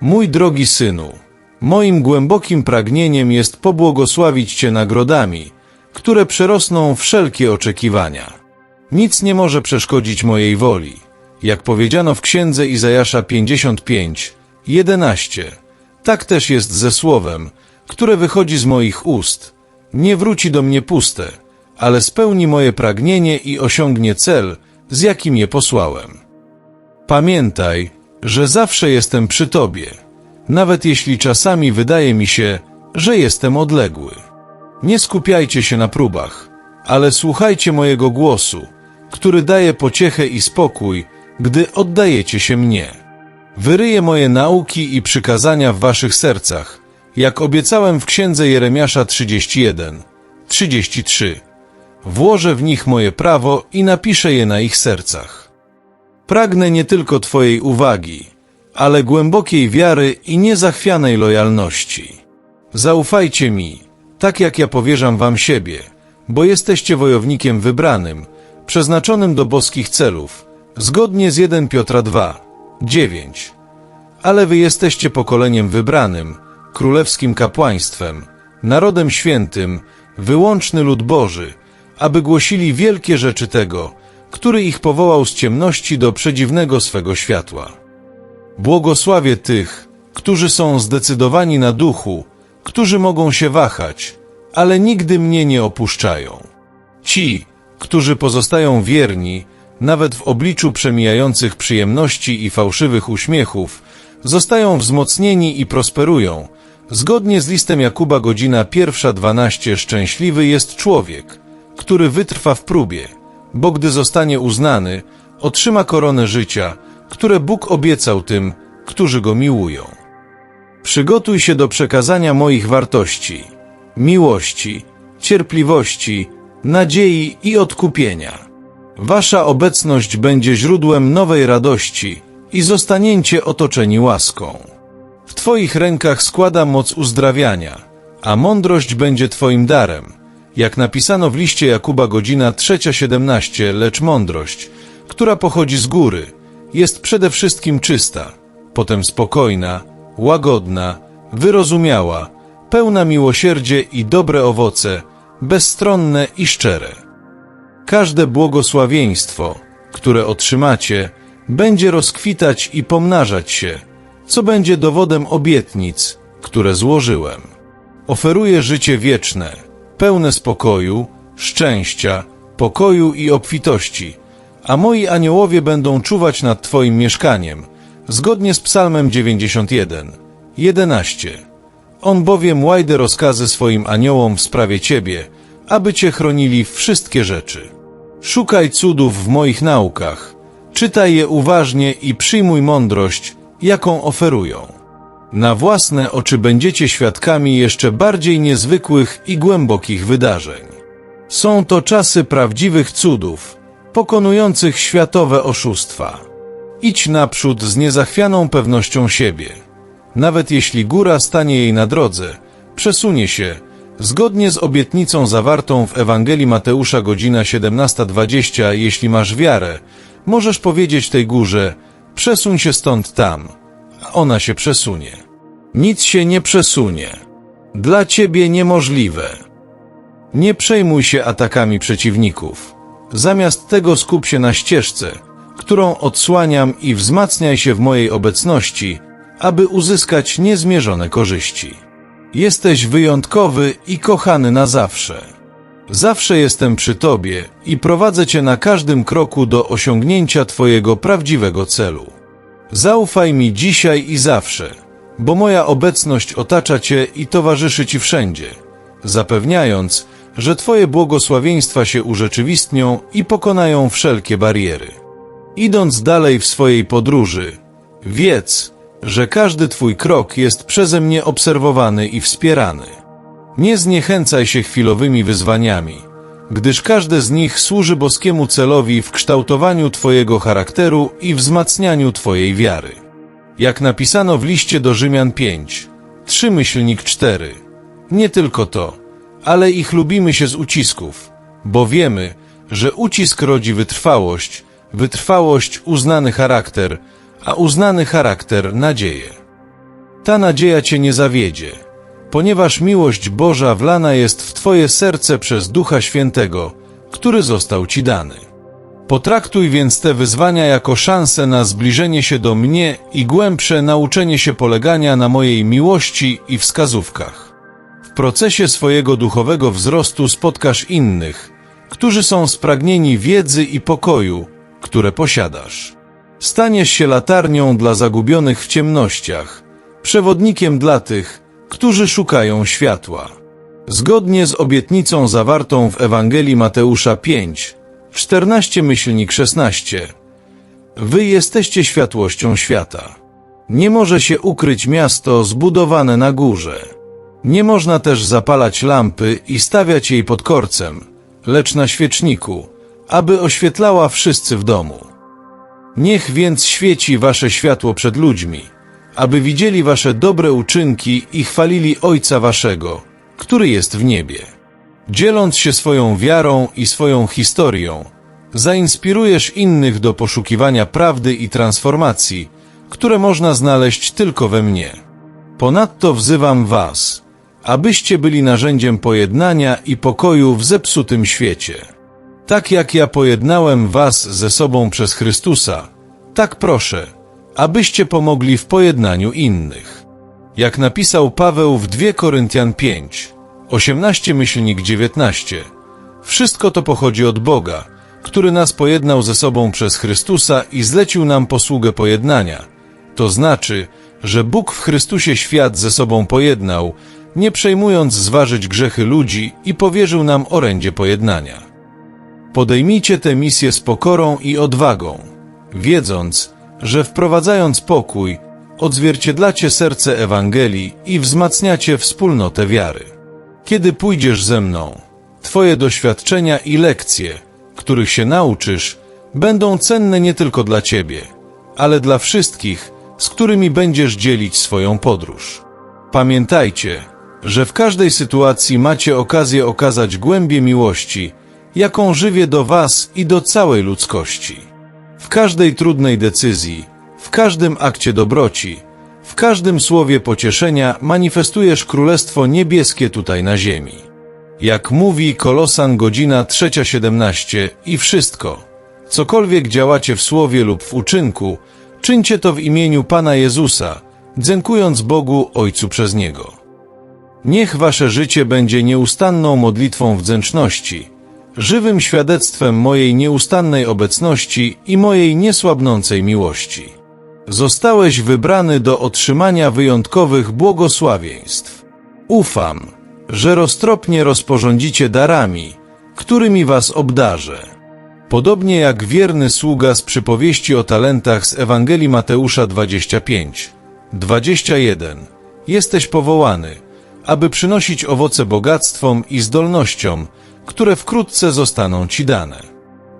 Mój drogi synu, moim głębokim pragnieniem jest pobłogosławić Cię nagrodami, które przerosną wszelkie oczekiwania. Nic nie może przeszkodzić mojej woli, jak powiedziano w księdze Izajasza 55, 11. Tak też jest ze słowem, które wychodzi z moich ust. Nie wróci do mnie puste, ale spełni moje pragnienie i osiągnie cel, z jakim je posłałem. Pamiętaj, że zawsze jestem przy Tobie, nawet jeśli czasami wydaje mi się, że jestem odległy. Nie skupiajcie się na próbach, ale słuchajcie mojego głosu, który daje pociechę i spokój, gdy oddajecie się mnie. Wyryję moje nauki i przykazania w waszych sercach, jak obiecałem w księdze Jeremiasza 31, 33. Włożę w nich moje prawo i napiszę je na ich sercach. Pragnę nie tylko Twojej uwagi, ale głębokiej wiary i niezachwianej lojalności. Zaufajcie mi, tak jak ja powierzam Wam siebie, bo jesteście wojownikiem wybranym, przeznaczonym do boskich celów, zgodnie z 1 Piotra 2, 9. Ale Wy jesteście pokoleniem wybranym, królewskim kapłaństwem, narodem świętym, wyłączny lud Boży, aby głosili wielkie rzeczy tego, który ich powołał z ciemności do przedziwnego swego światła. Błogosławię tych, którzy są zdecydowani na duchu, którzy mogą się wahać, ale nigdy mnie nie opuszczają. Ci, którzy pozostają wierni, nawet w obliczu przemijających przyjemności i fałszywych uśmiechów, zostają wzmocnieni i prosperują. Zgodnie z listem Jakuba godzina pierwsza dwanaście szczęśliwy jest człowiek, który wytrwa w próbie, bo gdy zostanie uznany, otrzyma koronę życia, które Bóg obiecał tym, którzy go miłują. Przygotuj się do przekazania moich wartości, miłości, cierpliwości, nadziei i odkupienia. Wasza obecność będzie źródłem nowej radości i zostaniecie otoczeni łaską. W Twoich rękach składa moc uzdrawiania, a mądrość będzie Twoim darem. Jak napisano w liście Jakuba godzina 3.17, lecz mądrość, która pochodzi z góry, jest przede wszystkim czysta, potem spokojna, łagodna, wyrozumiała, pełna miłosierdzie i dobre owoce, bezstronne i szczere. Każde błogosławieństwo, które otrzymacie, będzie rozkwitać i pomnażać się, co będzie dowodem obietnic, które złożyłem. Oferuję życie wieczne, pełne spokoju, szczęścia, pokoju i obfitości, a moi aniołowie będą czuwać nad Twoim mieszkaniem, zgodnie z Psalmem 91, 11. On bowiem łajdę rozkazy swoim aniołom w sprawie Ciebie, aby Cię chronili wszystkie rzeczy. Szukaj cudów w moich naukach, czytaj je uważnie i przyjmuj mądrość, jaką oferują. Na własne oczy będziecie świadkami jeszcze bardziej niezwykłych i głębokich wydarzeń. Są to czasy prawdziwych cudów, pokonujących światowe oszustwa. Idź naprzód z niezachwianą pewnością siebie. Nawet jeśli góra stanie jej na drodze, przesunie się, zgodnie z obietnicą zawartą w Ewangelii Mateusza godzina 17.20, jeśli masz wiarę, możesz powiedzieć tej górze, przesuń się stąd tam, ona się przesunie. Nic się nie przesunie. Dla ciebie niemożliwe. Nie przejmuj się atakami przeciwników. Zamiast tego skup się na ścieżce, którą odsłaniam i wzmacniaj się w mojej obecności, aby uzyskać niezmierzone korzyści. Jesteś wyjątkowy i kochany na zawsze. Zawsze jestem przy Tobie i prowadzę Cię na każdym kroku do osiągnięcia Twojego prawdziwego celu. Zaufaj mi dzisiaj i zawsze, bo moja obecność otacza Cię i towarzyszy Ci wszędzie, zapewniając, że Twoje błogosławieństwa się urzeczywistnią i pokonają wszelkie bariery. Idąc dalej w swojej podróży, wiedz, że każdy Twój krok jest przeze mnie obserwowany i wspierany. Nie zniechęcaj się chwilowymi wyzwaniami, gdyż każde z nich służy boskiemu celowi w kształtowaniu Twojego charakteru i wzmacnianiu Twojej wiary. Jak napisano w liście do Rzymian 5, 3 myślnik 4. Nie tylko to, ale i chlubimy się z ucisków, bo wiemy, że ucisk rodzi wytrwałość, wytrwałość uznany charakter, a uznany charakter nadzieję. ta nadzieja cię nie zawiedzie, ponieważ miłość Boża wlana jest w twoje serce przez Ducha Świętego, który został ci dany. Potraktuj więc te wyzwania jako szansę na zbliżenie się do mnie i głębsze nauczenie się polegania na mojej miłości i wskazówkach. W procesie swojego duchowego wzrostu spotkasz innych, którzy są spragnieni wiedzy i pokoju, które posiadasz. Staniesz się latarnią dla zagubionych w ciemnościach, przewodnikiem dla tych, którzy szukają światła. Zgodnie z obietnicą zawartą w Ewangelii Mateusza 5, 14 myślnik 16. Wy jesteście światłością świata. Nie może się ukryć miasto zbudowane na górze. Nie można też zapalać lampy i stawiać jej pod korcem, lecz na świeczniku, aby oświetlała wszyscy w domu. Niech więc świeci wasze światło przed ludźmi, aby widzieli wasze dobre uczynki i chwalili Ojca waszego, który jest w niebie. Dzieląc się swoją wiarą i swoją historią, zainspirujesz innych do poszukiwania prawdy i transformacji, które można znaleźć tylko we mnie. Ponadto wzywam Was, abyście byli narzędziem pojednania i pokoju w zepsutym świecie. Tak jak ja pojednałem Was ze sobą przez Chrystusa, tak proszę, abyście pomogli w pojednaniu innych. Jak napisał Paweł w 2 Koryntian 5, 18 myślnik 19, wszystko to pochodzi od Boga, który nas pojednał ze sobą przez Chrystusa i zlecił nam posługę pojednania. To znaczy, że Bóg w Chrystusie świat ze sobą pojednał, nie przejmując zważyć grzechy ludzi i powierzył nam orędzie pojednania. Podejmijcie tę misję z pokorą i odwagą, wiedząc, że wprowadzając pokój, odzwierciedlacie serce Ewangelii i wzmacniacie wspólnotę wiary. Kiedy pójdziesz ze mną, Twoje doświadczenia i lekcje, których się nauczysz, będą cenne nie tylko dla Ciebie, ale dla wszystkich, z którymi będziesz dzielić swoją podróż. Pamiętajcie, że w każdej sytuacji macie okazję okazać głębię miłości, jaką żywię do Was i do całej ludzkości. W każdej trudnej decyzji, w każdym akcie dobroci, w każdym słowie pocieszenia manifestujesz Królestwo Niebieskie tutaj na ziemi. Jak mówi Kolosan godzina 3.17 i wszystko, cokolwiek działacie w słowie lub w uczynku, czyńcie to w imieniu Pana Jezusa, dziękując Bogu Ojcu przez Niego. Niech wasze życie będzie nieustanną modlitwą wdzięczności, żywym świadectwem mojej nieustannej obecności i mojej niesłabnącej miłości. Zostałeś wybrany do otrzymania wyjątkowych błogosławieństw. Ufam, że roztropnie rozporządzicie darami, którymi was obdarzę. Podobnie jak wierny sługa z przypowieści o talentach z Ewangelii Mateusza 25, 21, jesteś powołany, aby przynosić owoce bogactwom i zdolnościom, które wkrótce zostaną ci dane.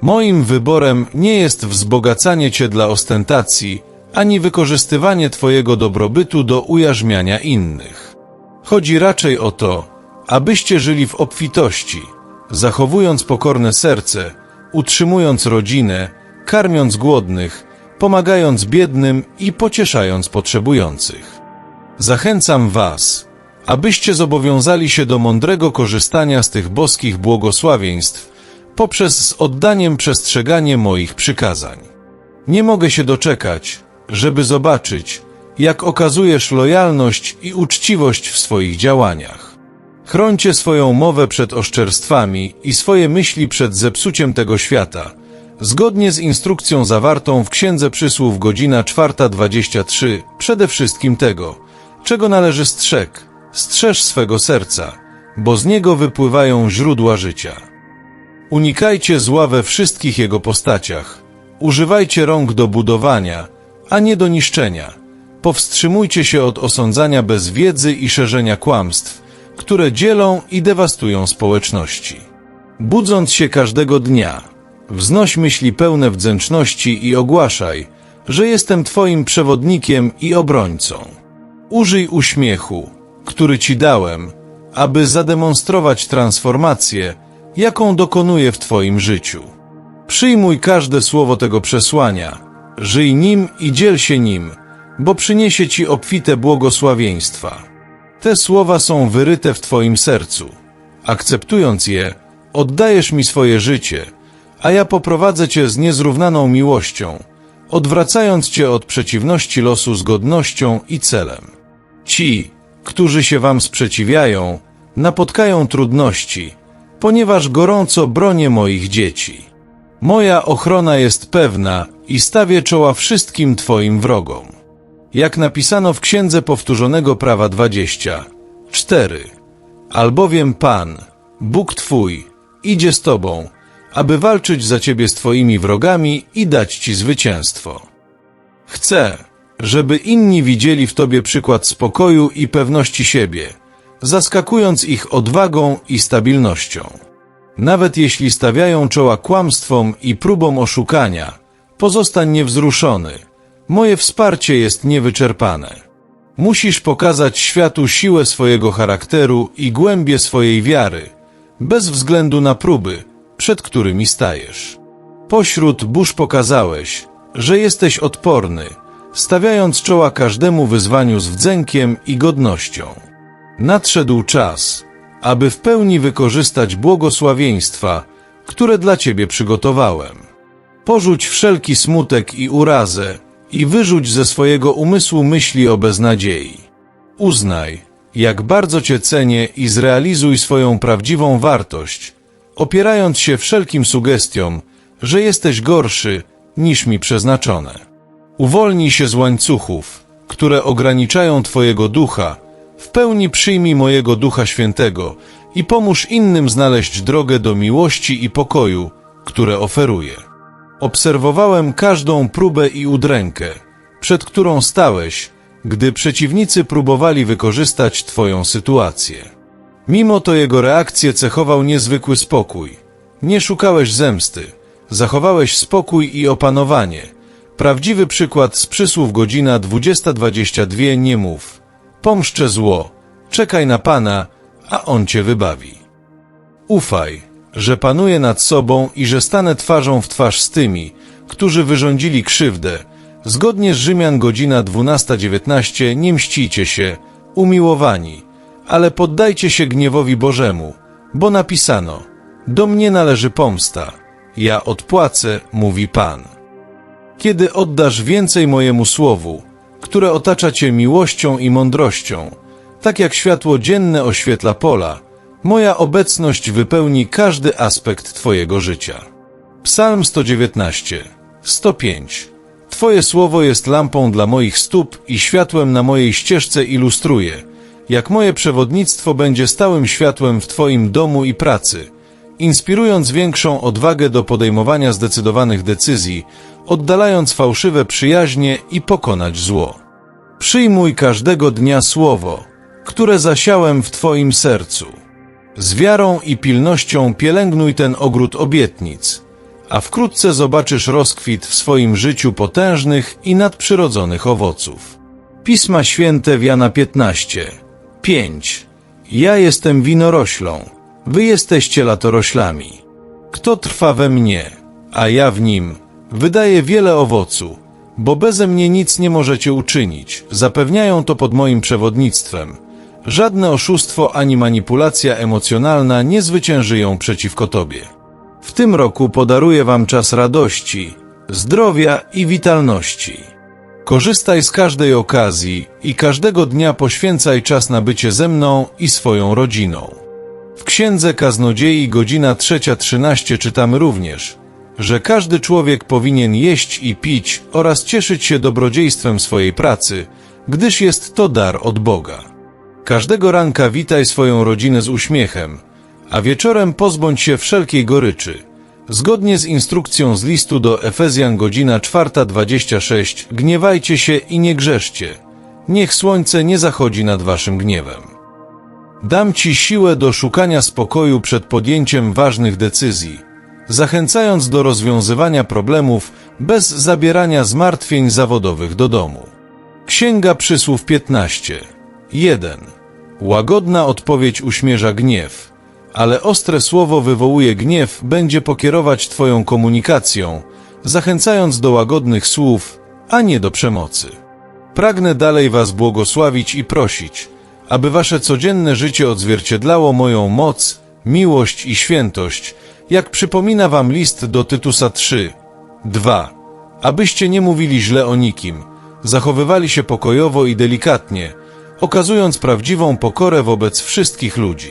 Moim wyborem nie jest wzbogacanie cię dla ostentacji, ani wykorzystywanie twojego dobrobytu do ujarzmiania innych. Chodzi raczej o to, abyście żyli w obfitości, zachowując pokorne serce, utrzymując rodzinę, karmiąc głodnych, pomagając biednym i pocieszając potrzebujących. Zachęcam Was, abyście zobowiązali się do mądrego korzystania z tych boskich błogosławieństw poprzez z oddaniem przestrzeganie moich przykazań. Nie mogę się doczekać, żeby zobaczyć, jak okazujesz lojalność i uczciwość w swoich działaniach. Chrońcie swoją mowę przed oszczerstwami i swoje myśli przed zepsuciem tego świata, zgodnie z instrukcją zawartą w Księdze Przysłów godzina 4.23, przede wszystkim tego, czego należy strzeg. Strzeż swego serca, bo z niego wypływają źródła życia. Unikajcie zła we wszystkich jego postaciach. Używajcie rąk do budowania, a nie do niszczenia. Powstrzymujcie się od osądzania bez wiedzy i szerzenia kłamstw, które dzielą i dewastują społeczności. Budząc się każdego dnia, wznoś myśli pełne wdzięczności i ogłaszaj, że jestem Twoim przewodnikiem i obrońcą. Użyj uśmiechu, który Ci dałem, aby zademonstrować transformację, jaką dokonuję w Twoim życiu. Przyjmuj każde słowo tego przesłania, żyj nim i dziel się nim, bo przyniesie ci obfite błogosławieństwa. Te słowa są wyryte w Twoim sercu. Akceptując je, oddajesz mi swoje życie, a ja poprowadzę Cię z niezrównaną miłością, odwracając Cię od przeciwności losu z godnością i celem. Ci, którzy się Wam sprzeciwiają, napotkają trudności, ponieważ gorąco bronię moich dzieci. Moja ochrona jest pewna i stawię czoła wszystkim Twoim wrogom. Jak napisano w Księdze Powtórzonego Prawa 20, 4. Albowiem Pan, Bóg Twój, idzie z Tobą, aby walczyć za Ciebie z Twoimi wrogami i dać Ci zwycięstwo. Chcę, żeby inni widzieli w Tobie przykład spokoju i pewności siebie, zaskakując ich odwagą i stabilnością. Nawet jeśli stawiają czoła kłamstwom i próbom oszukania, pozostań niewzruszony. Moje wsparcie jest niewyczerpane. Musisz pokazać światu siłę swojego charakteru i głębię swojej wiary, bez względu na próby, przed którymi stajesz. Pośród burz pokazałeś, że jesteś odporny, stawiając czoła każdemu wyzwaniu z wdzękiem i godnością. Nadszedł czas, aby w pełni wykorzystać błogosławieństwa, które dla Ciebie przygotowałem. Porzuć wszelki smutek i urazę i wyrzuć ze swojego umysłu myśli o beznadziei. Uznaj, jak bardzo Cię cenię i zrealizuj swoją prawdziwą wartość, opierając się wszelkim sugestiom, że jesteś gorszy niż mi przeznaczone. Uwolnij się z łańcuchów, które ograniczają Twojego ducha, w pełni przyjmij mojego Ducha Świętego i pomóż innym znaleźć drogę do miłości i pokoju, które oferuję. Obserwowałem każdą próbę i udrękę, przed którą stałeś, gdy przeciwnicy próbowali wykorzystać Twoją sytuację. Mimo to jego reakcję cechował niezwykły spokój. Nie szukałeś zemsty, zachowałeś spokój i opanowanie. Prawdziwy przykład z przysłów godzina 20.22 nie mów. Pomszczę zło, czekaj na Pana, a On cię wybawi. Ufaj, że panuję nad sobą i że stanę twarzą w twarz z tymi, którzy wyrządzili krzywdę. Zgodnie z Rzymian godzina 12.19 nie mścicie się, umiłowani, ale poddajcie się gniewowi Bożemu, bo napisano, do mnie należy pomsta, ja odpłacę, mówi Pan. Kiedy oddasz więcej mojemu słowu, które otacza cię miłością i mądrością, tak jak światło dzienne oświetla pola, moja obecność wypełni każdy aspekt Twojego życia. Psalm 119, 105. Twoje słowo jest lampą dla moich stóp i światłem na mojej ścieżce ilustruje, jak moje przewodnictwo będzie stałym światłem w Twoim domu i pracy, inspirując większą odwagę do podejmowania zdecydowanych decyzji, oddalając fałszywe przyjaźnie i pokonać zło. Przyjmuj każdego dnia słowo, które zasiałem w Twoim sercu. Z wiarą i pilnością pielęgnuj ten ogród obietnic, a wkrótce zobaczysz rozkwit w swoim życiu potężnych i nadprzyrodzonych owoców. Pisma Święte w Jana 15, 5. Ja jestem winoroślą, wy jesteście latoroślami. Kto trwa we mnie, a ja w nim, wydaje wiele owocu, bo beze mnie nic nie możecie uczynić, zapewniają to pod moim przewodnictwem. Żadne oszustwo ani manipulacja emocjonalna nie zwyciężyją przeciwko Tobie. W tym roku podaruję Wam czas radości, zdrowia i witalności. Korzystaj z każdej okazji i każdego dnia poświęcaj czas na bycie ze mną i swoją rodziną. W Księdze Kaznodziei godzina 3.13 czytamy również, że każdy człowiek powinien jeść i pić oraz cieszyć się dobrodziejstwem swojej pracy, gdyż jest to dar od Boga. Każdego ranka witaj swoją rodzinę z uśmiechem, a wieczorem pozbądź się wszelkiej goryczy. Zgodnie z instrukcją z listu do Efezjan godzina 4.26 gniewajcie się i nie grzeszcie. Niech słońce nie zachodzi nad waszym gniewem. Dam ci siłę do szukania spokoju przed podjęciem ważnych decyzji, zachęcając do rozwiązywania problemów bez zabierania zmartwień zawodowych do domu. Księga Przysłów 15. 1. Łagodna odpowiedź uśmierza gniew, ale ostre słowo wywołuje gniew będzie pokierować Twoją komunikacją, zachęcając do łagodnych słów, a nie do przemocy. Pragnę dalej Was błogosławić i prosić, aby Wasze codzienne życie odzwierciedlało moją moc, miłość i świętość, jak przypomina Wam list do Tytusa 3. 2. Abyście nie mówili źle o nikim, zachowywali się pokojowo i delikatnie, okazując prawdziwą pokorę wobec wszystkich ludzi.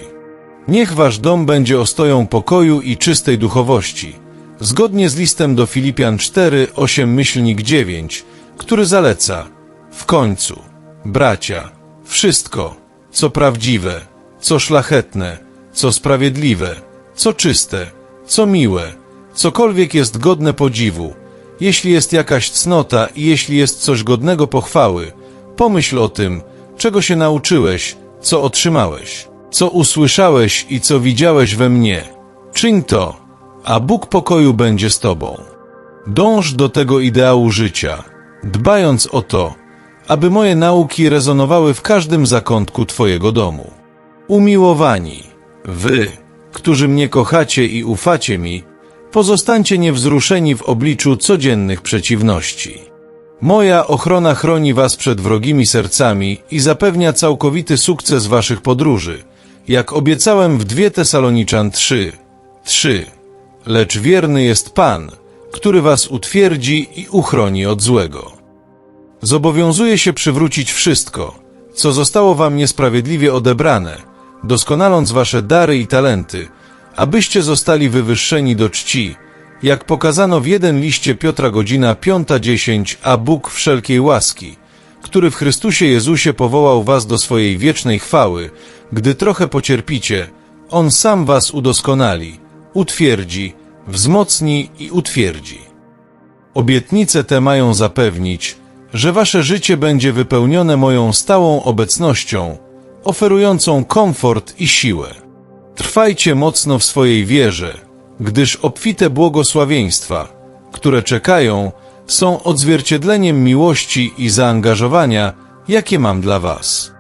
Niech wasz dom będzie ostoją pokoju i czystej duchowości, zgodnie z listem do Filipian 4, 8 myślnik 9, który zaleca w końcu, bracia, wszystko, co prawdziwe, co szlachetne, co sprawiedliwe, co czyste, co miłe, cokolwiek jest godne podziwu, jeśli jest jakaś cnota i jeśli jest coś godnego pochwały, pomyśl o tym, czego się nauczyłeś, co otrzymałeś, co usłyszałeś i co widziałeś we mnie. Czyń to, a Bóg pokoju będzie z tobą. Dąż do tego ideału życia, dbając o to, aby moje nauki rezonowały w każdym zakątku Twojego domu. Umiłowani, Wy, którzy mnie kochacie i ufacie mi, pozostańcie niewzruszeni w obliczu codziennych przeciwności. Moja ochrona chroni Was przed wrogimi sercami i zapewnia całkowity sukces Waszych podróży, jak obiecałem w 2 Tesaloniczan 3. 3. Lecz wierny jest Pan, który Was utwierdzi i uchroni od złego. Zobowiązuję się przywrócić wszystko, co zostało wam niesprawiedliwie odebrane, doskonaląc wasze dary i talenty, abyście zostali wywyższeni do czci, jak pokazano w jeden liście Piotra godzina 5.10, a Bóg wszelkiej łaski, który w Chrystusie Jezusie powołał was do swojej wiecznej chwały, gdy trochę pocierpicie, On sam was udoskonali, utwierdzi, wzmocni i utwierdzi. Obietnice te mają zapewnić, że wasze życie będzie wypełnione moją stałą obecnością, oferującą komfort i siłę. Trwajcie mocno w swojej wierze, gdyż obfite błogosławieństwa, które czekają, są odzwierciedleniem miłości i zaangażowania, jakie mam dla was.